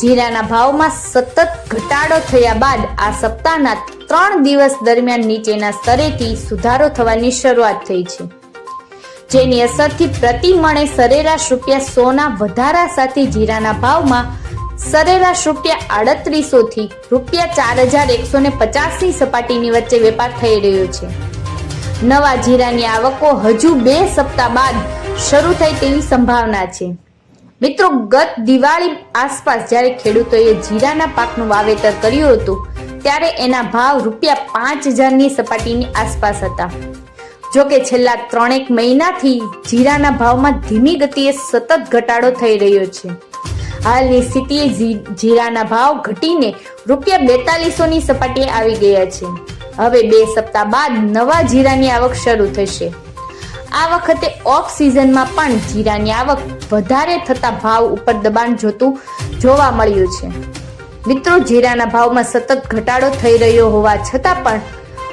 જીરાના ભાવમાં સતત ઘટાડો થયા બાદ આ સપ્તાહના ત્રણ દિવસ દરમિયાન નીચેના સ્તરેથી સુધારો થવાની શરૂઆત થઈ છે. જેની અસરથી પ્રતિ મણે સરેરાશ રૂપિયા સોના વધારા સાથે જીરાના ભાવમાં સરેરાશ રૂપિયા આડત્રીસો થી રૂપિયા ચાર હજાર એકસો ને પચાસની સપાટીની વચ્ચે વેપાર થઈ રહ્યો છે. નવા જીરાની આવકો હજુ બે સપ્તાહ બાદ શરૂ થાય તેવી સંભાવના છે. મિત્રો, ગત દિવાળી આસપાસ જ્યારે ખેડૂતોએ જીરાના પાકનું વાવેતર કર્યું હતું, ત્યારે એના ભાવ રૂપિયા પાંચ હજારની સપાટીની આસપાસ હતા. જો કે છેલ્લા ત્રણેક મહિનાથી જીરાના ભાવમાં ધીમી ગતિએ સતત ઘટાડો થઈ રહ્યો છે. હાલની સ્થિતિએ જીરાના ભાવ ઘટીને રૂપિયા બેતાલીસોની સપાટીએ આવી ગયા છે. હવે બે સપ્તાહ બાદ નવા જીરાની આવક શરૂ થશે. આ વખતે ઓફ સિઝનમાં પણ જીરાની આવક વધારે થતા ભાવ ઉપર દબાણ જોતું જોવા મળ્યું છે. મિત્રો, જીરાના ભાવમાં સતત ઘટાડો થઈ રહ્યો હોવા છતાં પણ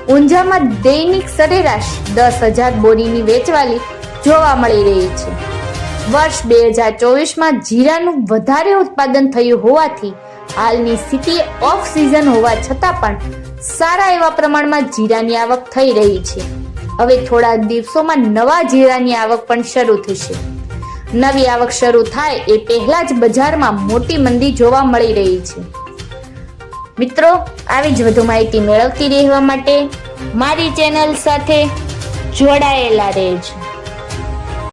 ઊંઝામાં દૈનિક સરેરાશ દસ હજાર બોરીની વેચવાલી જોવા મળી રહી છે. વર્ષ બે હજાર ચોવીસમાં જીરાનું વધારે ઉત્પાદન થયું હોવાથી હાલની સ્થિતિ ઓફ સિઝન હોવા છતાં પણ સારા એવા પ્રમાણમાં જીરાની આવક થઈ રહી છે. હવે થોડા દિવસોમાં નવા જીરાની આવક પણ શરૂ થશે. નવી આવક શરૂ થાય એ પહેલા જ બજારમાં મોટી મંદી જોવા મળી રહી છે. મિત્રો, આવી જ વધુ માહિતી મેળવતી રહેવા માટે મારી ચેનલ સાથે જોડાયેલા રહેજો.